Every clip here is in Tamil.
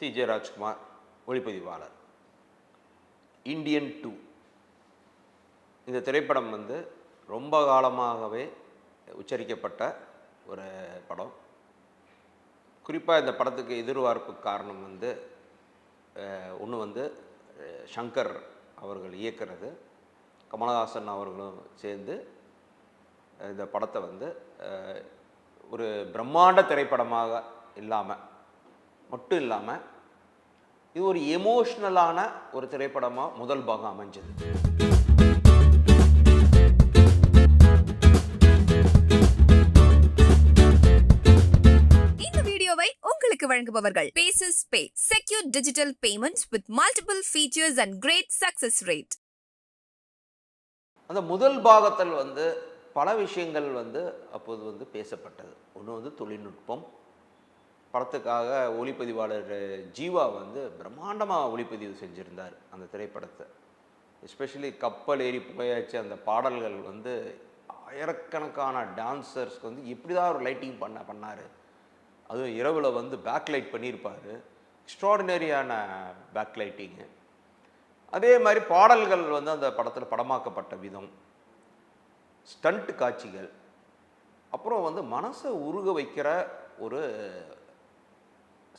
சி. ஜே. ராஜ்குமார் ஒளிப்பதிவாளர். Indian two. இந்த திரைப்படம் வந்து ரொம்ப காலமாகவே உச்சரிக்கப்பட்ட ஒரு படம். குறிப்பாக இந்த படத்துக்கு எதிர்பார்ப்பு காரணம் வந்து ஒன்று வந்து ஷங்கர் அவர்கள் இயக்கிறது. கமலஹாசன் அவர்களும் சேர்ந்து இந்த படத்தை வந்து ஒரு பிரம்மாண்ட திரைப்படமாக இல்லாமல் மட்டும் இல்லாமல் இது ஒரு எமோஷ்னலான ஒரு திரைப்படமாக முதல் பாகம் அமைஞ்சது. இந்த வீடியோவை உங்களுக்கு வழங்குபவர்கள் bases pay secure digital payments with multiple features and great success rate அந்த முதல் பாகத்தில் வந்து பல விஷயங்கள் வந்து அப்போது வந்து பேசப்பட்டது. ஒன்று வந்து தொழில்நுட்பம் படத்துக்காக ஒளிப்பதிவாளர் ஜீவா வந்து பிரம்மாண்டமாக ஒளிப்பதிவு செஞ்சுருந்தார் அந்த திரைப்படத்தை. எஸ்பெஷலி கப்பல் ஏறி போயாச்சு அந்த பாடல்கள் வந்து ஆயிரக்கணக்கான டான்சர்ஸ்க்கு வந்து இப்படி தான் ஒரு லைட்டிங் பண்ண பண்ணார். அதுவும் இரவில் வந்து பேக் லைட் பண்ணியிருப்பார். எக்ஸ்ட்ராடினரியான பேக் லைட்டிங்கு அதே மாதிரி பாடல்கள் வந்து அந்த படத்தில் படமாக்கப்பட்ட விதம். ஸ்டண்ட் காட்சிகள். அப்புறம் வந்து மனசை உருக வைக்கிற ஒரு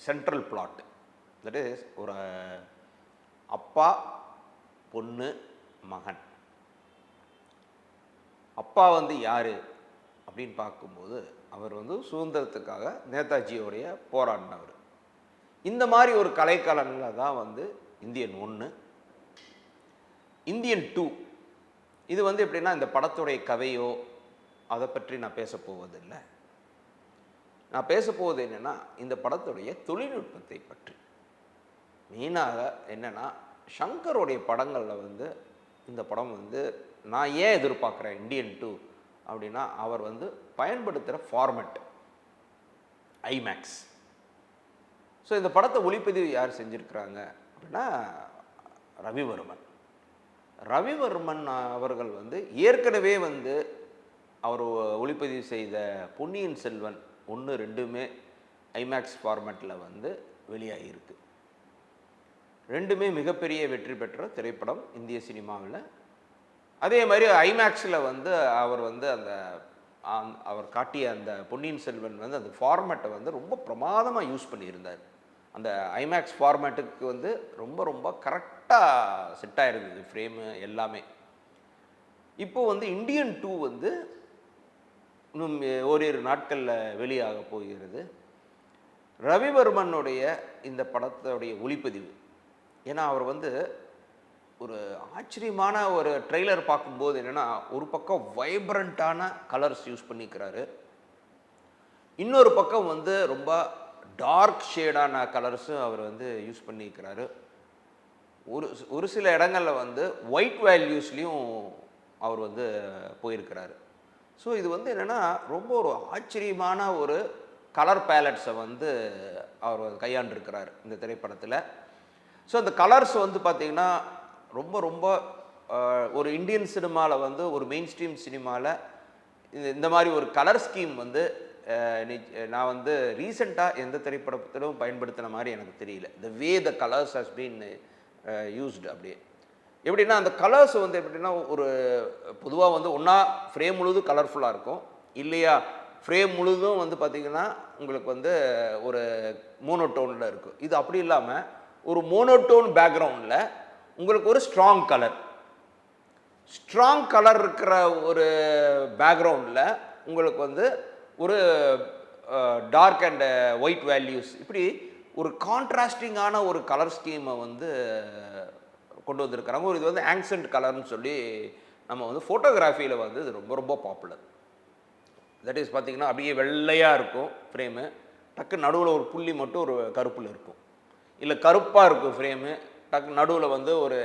சென்ட்ரல் பிளாட் தட் இஸ் ஒரு அப்பா பொண்ணு மகன். அப்பா வந்து யார் அப்படின்னு பார்க்கும்போது அவர் வந்து சுதந்திரத்துக்காக நேதாஜியோடைய போராடினவர். இந்த மாதிரி ஒரு கலைக்கலனில் தான் வந்து இந்தியன் ஒன்று இந்தியன் டூ. இது வந்து எப்படின்னா இந்த படத்துடைய கதையோ அதை பற்றி நான் பேச போவதில்லை. நான் பேச போவது என்னென்னா இந்த படத்துடைய தொழில்நுட்பத்தை பற்றி. மெயினாக என்னென்னா ஷங்கருடைய படங்களில் வந்து இந்த படம் வந்து நான் ஏன் எதிர்பார்க்குறேன் இண்டியன் டூ அப்படின்னா அவர் வந்து பயன்படுத்துகிற ஃபார்மேட் ஐமேக்ஸ் ஸோ இந்த படத்தை ஒளிப்பதிவு யார் செஞ்சுருக்கிறாங்க அப்படின்னா ரவிவர்மன். ரவிவர்மன் அவர்கள் வந்து ஏற்கனவே வந்து அவர் ஒளிப்பதிவு செய்த பொன்னியின் செல்வன் ஒன்று ரெண்டுமே ஐமேக்ஸ் ஃபார்மேட்டில் வந்து வெளியாகியிருக்கு ரெண்டுமே மிகப்பெரிய வெற்றி பெற்ற திரைப்படம் இந்திய சினிமாவில். அதே மாதிரி ஐமேக்ஸில் வந்து அவர் வந்து அந்த அவர் காட்டிய அந்த பொன்னியின் செல்வன் வந்து அந்த ஃபார்மேட்டை வந்து ரொம்ப பிரமாதமாக யூஸ் பண்ணியிருந்தார். அந்த ஐமேக்ஸ் ஃபார்மேட்டுக்கு வந்து ரொம்ப ரொம்ப கரெக்டாக செட் ஆகிருந்தது ஃப்ரேமு எல்லாமே. இப்போ வந்து இந்தியன் டூ வந்து இன்னும் ஓரிரு நாட்களில் வெளியாக போகிறது. ரவிவர்மனுடைய இந்த படத்துடைய ஒளிப்பதிவு. ஏன்னா அவர் வந்து ஒரு ஆச்சரியமான ஒரு ட்ரெய்லர் பார்க்கும்போது என்னென்னா ஒரு பக்கம் வைப்ரண்ட்டான கலர்ஸ் யூஸ் பண்ணிக்கிறாரு. இன்னொரு பக்கம் வந்து ரொம்ப டார்க் ஷேடான கலர்ஸும் அவர் வந்து யூஸ் பண்ணிக்கிறாரு. ஒரு ஒரு சில இடங்களில் வந்து ஒயிட் வேல்யூஸ்லேயும் அவர் வந்து போயிருக்கிறாரு. ஸோ இது வந்து என்னென்னா ரொம்ப ஒரு ஆச்சரியமான ஒரு கலர் பேலட்ஸை வந்து அவர் கையாண்டிருக்கிறார் இந்த திரைப்படத்தில். ஸோ அந்த கலர்ஸ் வந்து பார்த்திங்கன்னா ரொம்ப ரொம்ப ஒரு இந்தியன் சினிமாவில் வந்து ஒரு மெயின் ஸ்ட்ரீம் சினிமாவில் இந்த இந்த மாதிரி ஒரு கலர் ஸ்கீம் வந்து நான் வந்து ரீசெண்டாக எந்த திரைப்படத்திலும் பயன்படுத்தின மாதிரி எனக்கு தெரியல. The way the colours has been used அப்படியே. எப்படின்னா அந்த கலர்ஸ் வந்து எப்படின்னா ஒரு பொதுவாக வந்து ஒன்றா ஃப்ரேம் முழுதும் கலர்ஃபுல்லாக இருக்கும். இல்லையா? ஃப்ரேம் முழுதும் வந்து பார்த்திங்கன்னா உங்களுக்கு வந்து ஒரு மோனோட்டோனில் இருக்கும். இது அப்படி இல்லாமல் ஒரு மோனோட்டோன் பேக்ரவுண்டில் உங்களுக்கு ஒரு ஸ்ட்ராங் கலர் ஸ்ட்ராங் கலர் இருக்கிற ஒரு பேக்ரவுண்டில் உங்களுக்கு வந்து ஒரு டார்க் அண்ட் ஒயிட் வேல்யூஸ் இப்படி ஒரு கான்ட்ராஸ்டிங்கான ஒரு கலர் ஸ்கீமை வந்து கொண்டு வந்திருக்கிறாங்க. ஒரு இது வந்து ஆங்சன்ட் கலர்னு சொல்லி நம்ம வந்து ஃபோட்டோகிராஃபியில் வந்து இது ரொம்ப ரொம்ப பாப்புலர் தட் இஸ் பார்த்தீங்கன்னா அப்படியே வெள்ளையாக இருக்கும் ஃப்ரேமு டக்கு நடுவில் ஒரு புள்ளி மட்டும் ஒரு கருப்பில் இருக்கும். இல்லை கருப்பாக இருக்கும் ஃப்ரேமு டக்கு நடுவில் வந்து ஒரு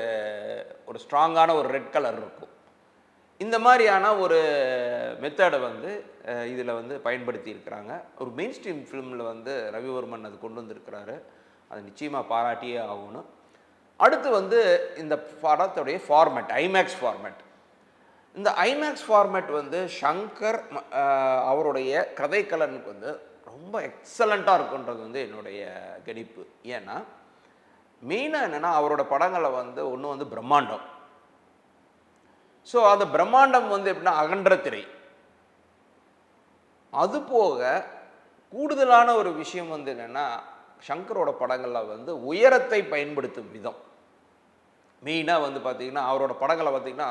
ஒரு ஸ்ட்ராங்கான ஒரு ரெட் கலர் இருக்கும். இந்த மாதிரியான ஒரு மெத்தடை வந்து இதில் வந்து பயன்படுத்தி இருக்கிறாங்க. ஒரு மெயின் ஸ்ட்ரீம் ஃபிலிமில் வந்து ரவிவர்மன் அது கொண்டு வந்திருக்கிறாரு. அது நிச்சயமாக பாராட்டியே ஆகணும். அடுத்து வந்து இந்த படத்துடைய ஃபார்மேட் ஐமேக்ஸ் ஃபார்மேட் இந்த ஐமேக்ஸ் ஃபார்மேட் வந்து ஷங்கர் அவருடைய கதைக்கலனுக்கு வந்து ரொம்ப எக்ஸலண்ட்டாக இருக்குன்றது வந்து என்னுடைய கணிப்பு. ஏன்னா மெயினாக என்னென்னா அவரோட படங்களை வந்து ஒன்று வந்து பிரம்மாண்டம். ஸோ அந்த பிரம்மாண்டம் வந்து எப்படின்னா அகன்ற திரை. அது போக கூடுதலான ஒரு விஷயம் வந்து என்னென்னா சங்கரோட படங்களில் வந்து உயரத்தை பயன்படுத்தும் விதம். மெயினாக வந்து பார்த்திங்கன்னா அவரோட படங்களை பார்த்திங்கன்னா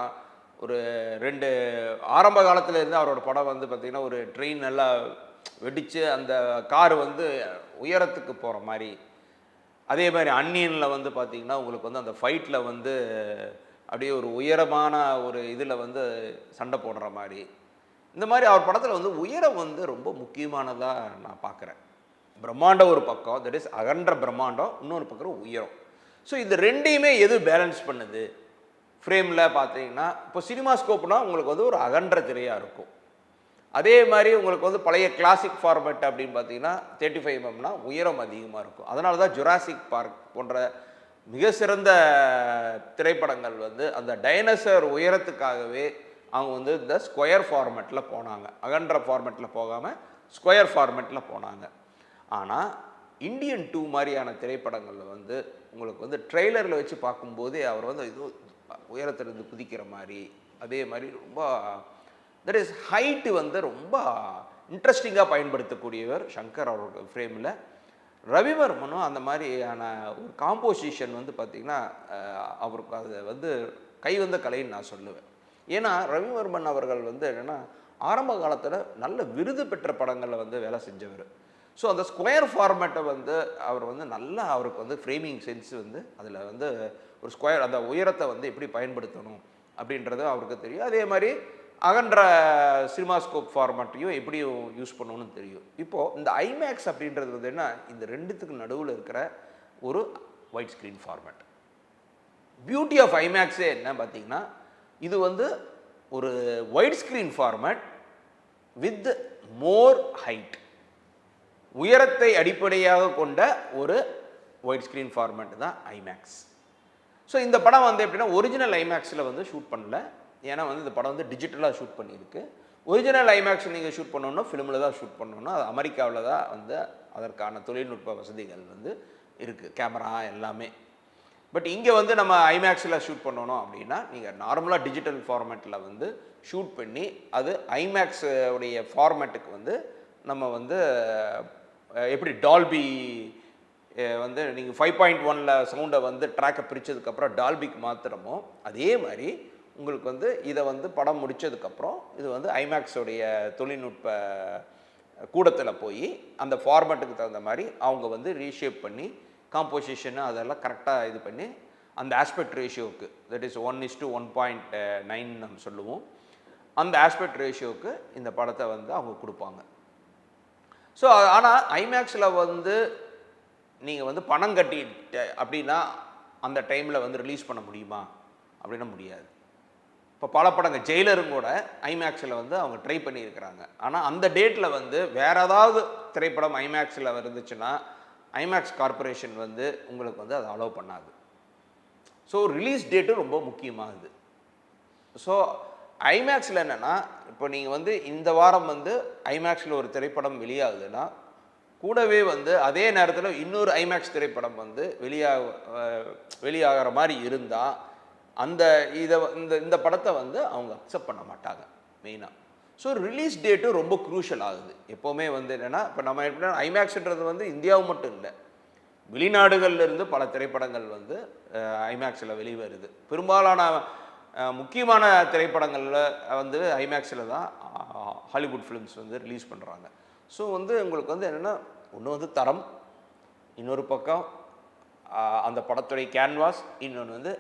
ஒரு ரெண்டு ஆரம்ப காலத்தில் இருந்து அவரோட படம் வந்து பார்த்திங்கன்னா ஒரு ட்ரெயின் நல்லா வெடித்து அந்த கார் வந்து உயரத்துக்கு போகிற மாதிரி. அதே மாதிரி அன்னியனில் வந்து பார்த்தீங்கன்னா உங்களுக்கு வந்து அந்த ஃபைட்டில் வந்து அப்படியே ஒரு உயரமான ஒரு இதில் வந்து சண்டை போடுற மாதிரி. இந்த மாதிரி அவர் படத்தில் வந்து உயரம் வந்து ரொம்ப முக்கியமானதாக நான் பார்க்குறேன் பிரம்மாண்டம் ஒரு பக்கம் தட் இஸ் அகன்ற பிரம்மாண்டம் இன்னொரு பக்கம் உயரம். ஸோ இது ரெண்டையுமே எது பேலன்ஸ் பண்ணுது? ஃப்ரேமில் பார்த்தீங்கன்னா இப்போ சினிமா ஸ்கோப்னா உங்களுக்கு வந்து ஒரு அகன்ற திரையாக இருக்கும். அதே மாதிரி உங்களுக்கு வந்து பழைய கிளாசிக் ஃபார்மேட் அப்படின்னு பார்த்தீங்கன்னா தேர்ட்டி ஃபைவ் எம்எம்னா உயரம் அதிகமாக இருக்கும். அதனால தான் ஜுராசிக் பார்க் போன்ற மிக சிறந்த திரைப்படங்கள் வந்து அந்த டைனசர் உயரத்துக்காகவே அவங்க வந்து இந்த ஸ்கொயர் ஃபார்மேட்டில் போனாங்க. அகன்ற ஃபார்மேட்டில் போகாமல் ஸ்கொயர் ஃபார்மேட்டில் போனாங்க. ஆனால் இந்தியன் டூ மாதிரியான திரைப்படங்களில் வந்து உங்களுக்கு வந்து ட்ரெய்லரில் வச்சு பார்க்கும்போதே அவர் வந்து இது உயரத்திலிருந்து குதிக்கிற மாதிரி அதே மாதிரி ரொம்ப தட் இஸ் ஹைட்டு வந்து ரொம்ப இன்ட்ரெஸ்டிங்காக பயன்படுத்தக்கூடியவர் சங்கர் அவரோட ஃப்ரேமில் ரவிவர்மனும் அந்த மாதிரியான ஒரு காம்போசிஷன் வந்து பார்த்திங்கன்னா அவருக்கு அது வந்து கைவந்த கலைன்னு நான் சொல்லுவேன். ஏன்னா ரவிவர்மன் அவர்கள் வந்து என்னென்னா ஆரம்ப காலத்தில் நல்ல விருது பெற்ற படங்களில் வந்து வேலை செஞ்சவர். ஸோ அந்த ஸ்கொயர் ஃபார்மேட்டை வந்து அவர் வந்து நல்லா அவருக்கு வந்து ஃப்ரேமிங் சென்ஸ் வந்து அதில் வந்து ஒரு ஸ்கொயர் அந்த உயரத்தை வந்து எப்படி பயன்படுத்தணும் அப்படின்றது அவருக்கு தெரியும். அதே மாதிரி அகன்ற சினிமாஸ்கோப் ஃபார்மேட்டையும் எப்படி யூஸ் பண்ணணும்னு தெரியும். இப்போது இந்த ஐமேக்ஸ் அப்படின்றது வந்து என்ன? இந்த ரெண்டுத்துக்கு நடுவில் இருக்கிற ஒரு wide screen format beauty of ஐமேக்ஸே என்ன பார்த்தீங்கன்னா இது வந்து ஒரு wide screen format with more height உயரத்தை அடிப்படையாக கொண்ட ஒரு ஒயிட் ஸ்க்ரீன் ஃபார்மேட் தான் ஐமேக்ஸ் ஸோ இந்த படம் வந்து எப்படின்னா ஒரிஜினல் ஐமேக்ஸில் வந்து ஷூட் பண்ணல. ஏன்னா வந்து இந்த படம் வந்து டிஜிட்டலாக ஷூட் பண்ணியிருக்கு. ஒரிஜினல் ஐமேக்ஸ் நீங்கள் ஷூட் பண்ணணும்னா ஃபிலிமில் தான் ஷூட் பண்ணணும்னா அது அமெரிக்காவில் தான் வந்து அதற்கான தொழில்நுட்ப வசதிகள் வந்து இருக்குது கேமரா எல்லாமே. பட் இங்கே வந்து நம்ம ஐமேக்ஸில் ஷூட் பண்ணணும் அப்படின்னா நீங்கள் நார்மலாக டிஜிட்டல் ஃபார்மேட்டில் வந்து ஷூட் பண்ணி அது ஐமேக்ஸ் உடைய ஃபார்மேட்டுக்கு வந்து நம்ம வந்து எப்படி டால்பி வந்து நீங்கள் ஃபைவ் பாயிண்ட் ஒனில் சவுண்டை வந்து ட்ராக்கை பிரித்ததுக்கப்புறம் டால்பிக்கு மாத்திரமோ அதே மாதிரி உங்களுக்கு வந்து இதை வந்து படம் முடித்ததுக்கப்புறம் இது வந்து ஐமேக்ஸோடைய தொழில்நுட்ப கூடத்தில் போய் அந்த ஃபார்மேட்டுக்கு தகுந்த மாதிரி அவங்க வந்து ரீஷேப் பண்ணி காம்போசிஷனு அதெல்லாம் கரெக்டாக இது பண்ணி அந்த aspect ரேஷியோவுக்கு that is one is to one point nine நம்ம சொல்லுவோம். அந்த ஆஸ்பெக்ட் ரேஷியோவுக்கு இந்த படத்தை வந்து அவங்க கொடுப்பாங்க. ஸோ ஆனால் ஐமேக்ஸில் வந்து நீங்கள் வந்து பணம் கட்டிட்டு அப்படின்னா அந்த டைமில் வந்து ரிலீஸ் பண்ண முடியுமா? அப்படின்னா முடியாது. இப்போ பல படங்கள் ஜெயிலரும் கூட ஐமேக்ஸில் வந்து அவங்க ட்ரை பண்ணியிருக்கிறாங்க. ஆனால் அந்த டேட்டில் வந்து வேறு ஏதாவது திரைப்படம் ஐமேக்ஸில் இருந்துச்சுன்னா ஐமேக்ஸ் கார்ப்பரேஷன் வந்து உங்களுக்கு வந்து அதை அலோவ் பண்ணாது. ஸோ ரிலீஸ் டேட்டும் ரொம்ப முக்கியமாகுது. ஸோ ஐமேக்ஸில் என்னென்னா இப்போ நீங்கள் வந்து இந்த வாரம் வந்து ஐமேக்ஸில் ஒரு திரைப்படம் வெளியாகுதுன்னா கூடவே வந்து அதே நேரத்தில் இன்னொரு ஐமேக்ஸ் திரைப்படம் வந்து வெளியாக வெளியாகிற மாதிரி இருந்தால் அந்த இதை இந்த இந்த படத்தை வந்து அவங்க அக்செப்ட் பண்ண மாட்டாங்க மெயினாக ஸோ ரிலீஸ் டேட்டும் ரொம்ப க்ரூஷியல் ஆகுது. எப்போவுமே வந்து என்னென்னா இப்போ நம்ம எப்படின்னா ஐமேக்ஸ்ன்றது வந்து இந்தியாவும் மட்டும் இல்லை வெளிநாடுகளில் இருந்து பல திரைப்படங்கள் வந்து ஐமேக்ஸில் வெளிவருது. பெரும்பாலான முக்கியமான திரைப்படங்களில் வந்து ஐமேக்ஸில் தான் ஹாலிவுட் ஃபிலிம்ஸ் வந்து ரிலீஸ் பண்ணுறாங்க ஸோ வந்து உங்களுக்கு வந்து என்னென்னா ஒன்று வந்து தரம் இன்னொரு பக்கம் அந்த படத்துடைய கேன்வாஸ் இன்னொன்று வந்து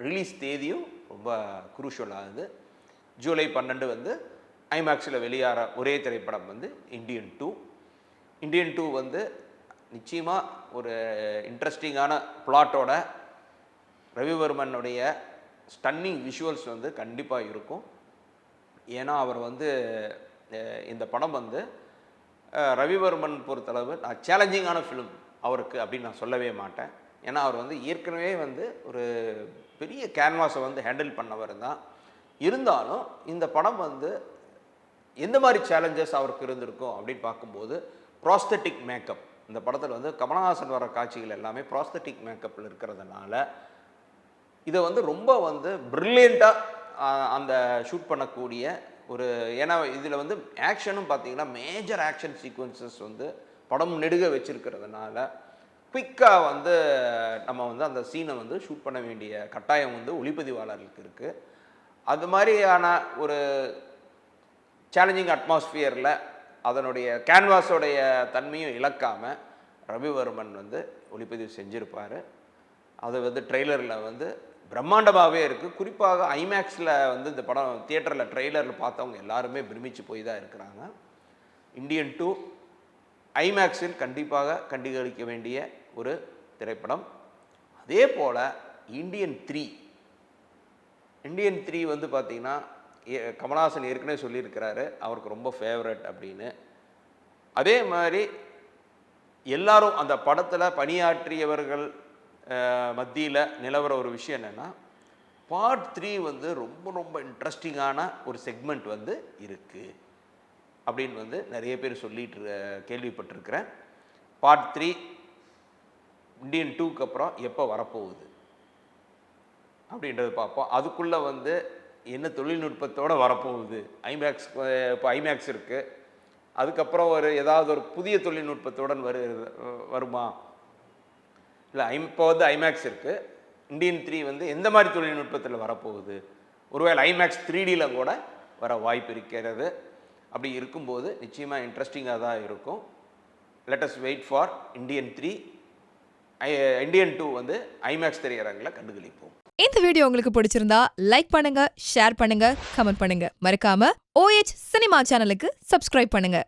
ரிலீஸ் தேதியும் ரொம்ப குரூஷியல் ஆகுது ஜூலை பன்னெண்டு வந்து ஐமேக்ஸில் வெளியாகிற ஒரே திரைப்படம் வந்து இண்டியன் டூ இந்தியன் டூ வந்து நிச்சயமாக ஒரு இன்ட்ரெஸ்டிங்கான பிளாட்டோட ரவிவர்மனுடைய ஸ்டன்னிங் விஷுவல்ஸ் வந்து கண்டிப்பாக இருக்கும். ஏன்னா அவர் வந்து இந்த படம் வந்து ரவிவர்மன் பொறுத்தளவு நான் சேலஞ்சிங்கான ஃபிலிம் அவருக்கு அப்படின்னு நான் சொல்லவே மாட்டேன். ஏன்னா அவர் வந்து ஏற்கனவே வந்து ஒரு பெரிய கேன்வாஸை வந்து ஹேண்டில் பண்ணவர் தான். இருந்தாலும் இந்த படம் வந்து எந்த மாதிரி சேலஞ்சஸ் அவருக்கு இருந்திருக்கும் அப்படின்னு பார்க்கும்போது ப்ராஸ்தட்டிக் மேக்கப் இந்த படத்தில் வந்து கமலஹாசன் வர காட்சிகள் எல்லாமே ப்ராஸ்தட்டிக் மேக்கப்பில் இருக்கிறதுனால இதை வந்து ரொம்ப வந்து ப்ரில்லியண்ட்டாக அந்த ஷூட் பண்ணக்கூடிய ஒரு ஏன்னா இதில் வந்து ஆக்ஷனும் பார்த்தீங்கன்னா மேஜர் ஆக்ஷன் சீக்வன்சஸ் வந்து படம் நெடுக வச்சிருக்கிறதுனால குயிக்காக வந்து நம்ம வந்து அந்த சீனை வந்து ஷூட் பண்ண வேண்டிய கட்டாயம் வந்து ஒளிப்பதிவாளர்களுக்கு இருக்குது அது மாதிரியான ஒரு சேலஞ்சிங் அட்மாஸ்ஃபியரில் அதனுடைய கேன்வாஸோடைய தன்மையும் இழக்காமல் ரவிவர்மன் வந்து ஒளிப்பதிவு செஞ்சுருப்பார். அது வந்து ட்ரெய்லரில் வந்து பிரம்மாண்டமாகவே இருக்குது குறிப்பாக ஐமேக்ஸில் வந்து இந்த படம் தியேட்டரில் ட்ரெய்லரில் பார்த்தவங்க எல்லாருமே பிரமிச்சு போய் தான் இருக்கிறாங்க. இந்தியன் டூ ஐமேக்ஸில் கண்டிப்பாக கண்டுகளிக்க வேண்டிய ஒரு திரைப்படம். அதே போல் இந்தியன் த்ரீ இந்தியன் த்ரீ வந்து பார்த்திங்கன்னா ஏ- கமலஹாசன் ஏற்கனவே சொல்லியிருக்கிறாரு அவருக்கு ரொம்ப ஃபேவரட் அப்படின்னு. அதே மாதிரி எல்லாரும் அந்த படத்தில் பணியாற்றியவர்கள் மத்தியில் நிலவர ஒரு விஷயம் என்னென்னா பார்ட் த்ரீ வந்து ரொம்ப ரொம்ப இன்ட்ரெஸ்டிங்கான ஒரு செக்மெண்ட் வந்து இருக்குது அப்படின்னு வந்து நிறைய பேர் சொல்லிட்டு கேள்விப்பட்டிருக்கிறேன். பார்ட் த்ரீ இண்டியன் டூக்கு அப்புறம் எப்போ வரப்போகுது? அப்படின்றது பார்ப்போம். அதுக்குள்ளே வந்து என்ன தொழில்நுட்பத்தோடு வரப்போகுது? ஐமேக்ஸ் இப்போ ஐமேக்ஸ் இருக்குது அதுக்கப்புறம் ஒரு ஏதாவது ஒரு புதிய தொழில்நுட்பத்துடன் வரு வருமா? இல்லை ஐம் இப்போ வந்து ஐமேக்ஸ் இருக்குது இண்டியன் த்ரீ வந்து எந்த மாதிரி தொழில்நுட்பத்தில் வரப்போகுது? ஒருவேளை ஐமேக்ஸ் த்ரீடியில் கூட வர வாய்ப்பு இருக்கிறது. அப்படி இருக்கும்போது நிச்சயமாக இன்ட்ரெஸ்டிங்காக தான் இருக்கும். Latest wait for Indian three Indian two வந்து ஐமேக்ஸ் திரையரங்கில் கண்டுகளிப்போம். இந்த வீடியோ உங்களுக்கு பிடிச்சிருந்தா லைக் பண்ணுங்க ஷேர் பண்ணுங்க கமெண்ட் பண்ணுங்க. மறக்காம ஓஎச் சினிமா சேனலுக்கு சப்ஸ்கிரைப் பண்ணுங்க.